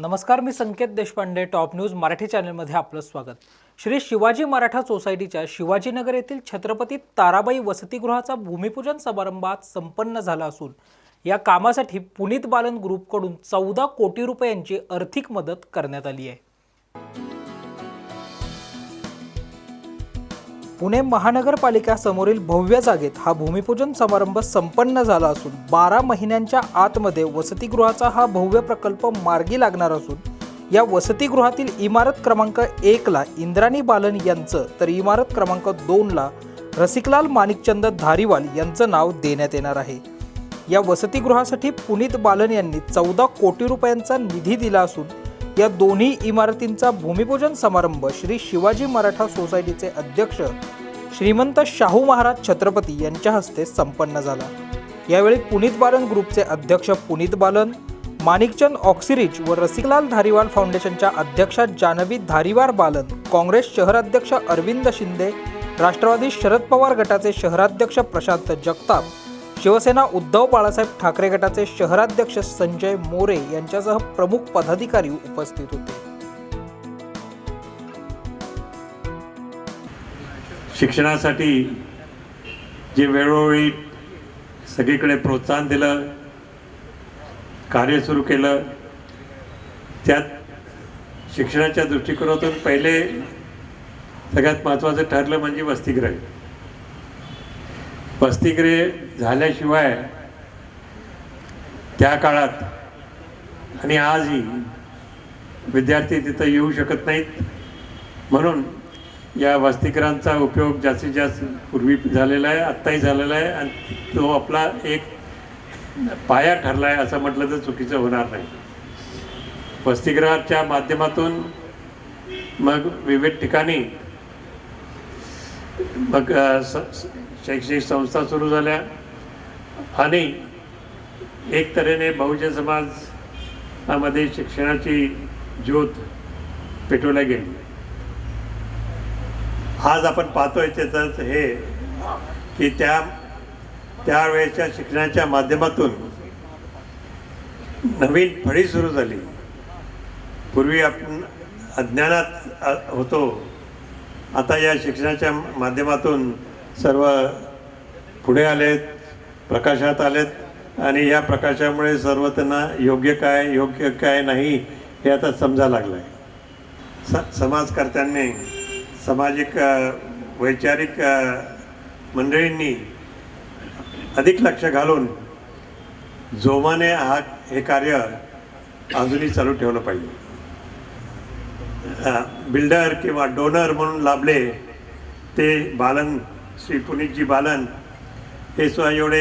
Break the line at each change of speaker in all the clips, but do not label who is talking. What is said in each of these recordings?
नमस्कार मी Sanket Deshpande top news Marathi चॅनलमध्ये आपलं स्वागत. श्री शिवाजी मराठा सोसायटीच्या शिवाजीनगर येथील छत्रपती ताराबाई वसतिगृहाचा भूमिपूजन समारंभात संपन्न झाला असून या कामासाठी पुनीत बालन ग्रुपकडून चौदा कोटी रुपयांची आर्थिक मदत करण्यात आली आहे. पुणे महानगरपालिका समोरील भव्य जागेत हा भूमिपूजन समारंभ संपन्न झाला असून बारा महिन्यांच्या आतमध्ये वसतिगृहाचा हा भव्य प्रकल्प मार्गी लागणार असून या वसतिगृहातील इमारत क्रमांक एकला इंद्राणी बालन यांचं तर इमारत क्रमांक दोनला रसिकलाल माणिकचंद धारीवाल यांचं नाव देण्यात येणार आहे. या वसतिगृहासाठी पुनीत बालन यांनी चौदा कोटी रुपयांचा निधी दिला असून या दोन्ही इमारतींचा भूमिपूजन समारंभ श्री शिवाजी मराठा सोसायटीचे अध्यक्ष श्रीमंत शाहू महाराज छत्रपती यांच्या हस्ते संपन्न झाला. यावेळी पुनीत बालन ग्रुपचे अध्यक्ष पुनीत बालन माणिकचंद ऑक्सिरिच व रसिकलाल धारीवाल फाउंडेशनच्या अध्यक्षा जानवी धारीवार बालन काँग्रेस शहराध्यक्ष अरविंद शिंदे राष्ट्रवादी शरद पवार गटाचे शहराध्यक्ष प्रशांत जगताप शिवसेना उद्धव बाळासाहेब ठाकरे गटाचे शहराध्यक्ष संजय मोरे यांच्यासह प्रमुख पदाधिकारी उपस्थित होते.
शिक्षणासाठी जे वेळोवेळी सगळीकडे प्रोत्साहन दिलं कार्य सुरू केलं त्यात शिक्षणाच्या दृष्टिकोनातून पहिले सगळ्यात महत्त्वाचं ठरलं म्हणजे वसतिगृह. वसतिगृह झाल्याशिवाय त्या काळात आणि आजही विद्यार्थी तिथं येऊ शकत नाहीत. म्हणून या वसतिगृहांचा उपयोग जास्तीत जास्त पूर्वी झालेला आहे आत्ताही झालेला आहे आणि तो आपला एक पाया ठरला आहे असं म्हटलं तर चुकीचं होणार नाही. वसतिगृहाच्या माध्यमातून मग विविध ठिकाणी मग स- शैक्षणिक संस्था सुरू झाल्या. आणि एक तऱ्हेने बहुजन समाजामध्ये शिक्षणाची ज्योत पेटवल्या गेली. आज आपण पाहतोय त्याचं हे की त्या त्यावेळेच्या शिक्षणाच्या माध्यमातून नवीन फळी सुरू झाली. पूर्वी आपण अज्ञानात होतो. आता या शिक्षणाच्या माध्यमातून सर्व पुढे आलेत प्रकाशात आलेत आणि या प्रकाशामुळे सर्व त्यांना योग्य काय योग्य काय नाही हे आता समजायला लागलं आहे स समाजकर्त्यांनी सामाजिक वैचारिक मंडळींनी अधिक लक्ष घालून जोमाने हा हे कार्य अजूनही चालू ठेवलं पाहिजे. बिल्डर किंवा डोनर म्हणून लाभले ते बालन श्री पुनीतजी बालन हे सुद्धा एवढे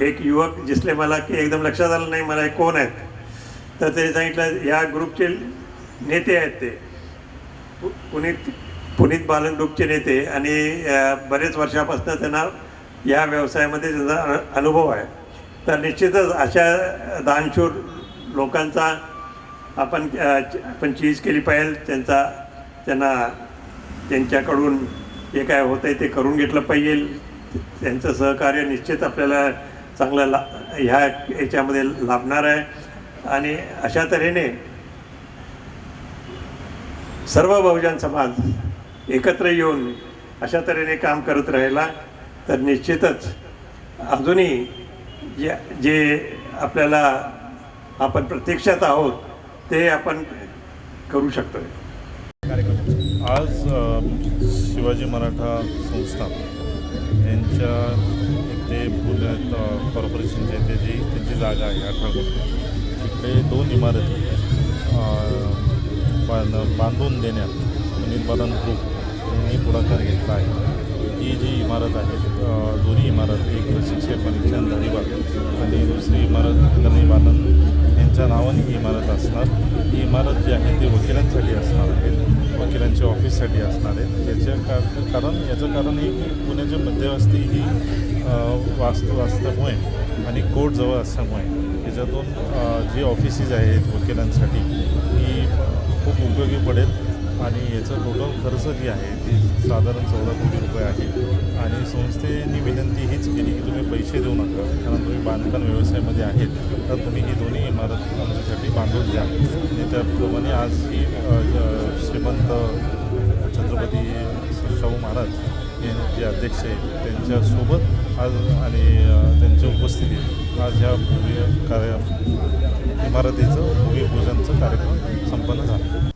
एक युवक दिसले मला की एकदम लक्षात आलं नाही मला हे कोण आहेत. तर ते सांगितलं या ग्रुपचे नेते आहेत ते. पु- पुनीत पुनीत बालन ग्रुपचे नेते आणि बरेच वर्षापासून त्यांना या व्यवसायामध्ये त्यांचा अनुभव आहे. तर निश्चितच अशा दानशूर लोकांचा आपण आपण चीज केली पाहिजे त्यांचा त्यांना त्यांच्याकडून जे काय होतं आहे ते करून घेतलं पाहिजे. त्यांचं सहकार्य निश्चित आपल्याला चांगलं ला ह्या याच्यामध्ये लाभणार आहे. आणि अशा तऱ्हेने सर्व बहुजन समाज एकत्र येऊन अशा तऱ्हेने काम करत राहिला तर निश्चितच अजूनही जे जे आपल्याला आपण प्रत्यक्षात आहोत ते आपण करू शकतो
आज शिवाजी मराठा संस्था यांच्या ते पुण्यात कॉर्पोरेशनच्या इथे जी त्यांची जागा आहे अठरा कोटी. तिकडे दोन इमारती बांधून देण्यात पुनीत बदन ग्रुप यांनी पुढाकार घेतला आहे. ही जी इमारत आहे दोन्ही इमारत एक शिक्षक परीक्षण धनीबाग आणि दुसरी इमारत इंद्रणी बालन यांच्या नावाने ही इमारत असणार. ही इमारत जी आहे ती वकिलांसाठी असणार आहे वकिलांच्या ऑफिससाठी असणार आहे. याच्या कार कारण याचं कारण हे की पुण्याची मध्यवस्ती ही वास्तू असल्यामुळे आणि कोर्ट जवळ असल्यामुळे त्याच्यातून जी ऑफिसेस आहेत वकिलांसाठी ही खूप उपयोगी पडेल. आणि याचं टोटल खर्च जी आहे ती साधारण चौदा कोटी रुपये आहे. आणि संस्थेने विनंती हीच केली की तुम्ही पैसे देऊ नका. कारण तुम्ही बांधकाम व्यवसायामध्ये आहेत तर तुम्ही ही दोन्ही इमारत आमच्यासाठी बांधून द्या. आणि त्याप्रमाणे आज ही श्रीमंत छत्रपती शाहू महाराज यांचे जे अध्यक्ष आहेत त्यांच्यासोबत आज आणि त्यांच्या उपस्थितीत आज ह्या भूमी कार्य इमारतीचं भूमिपूजनचं कार्यक्रम संपन्न झाला.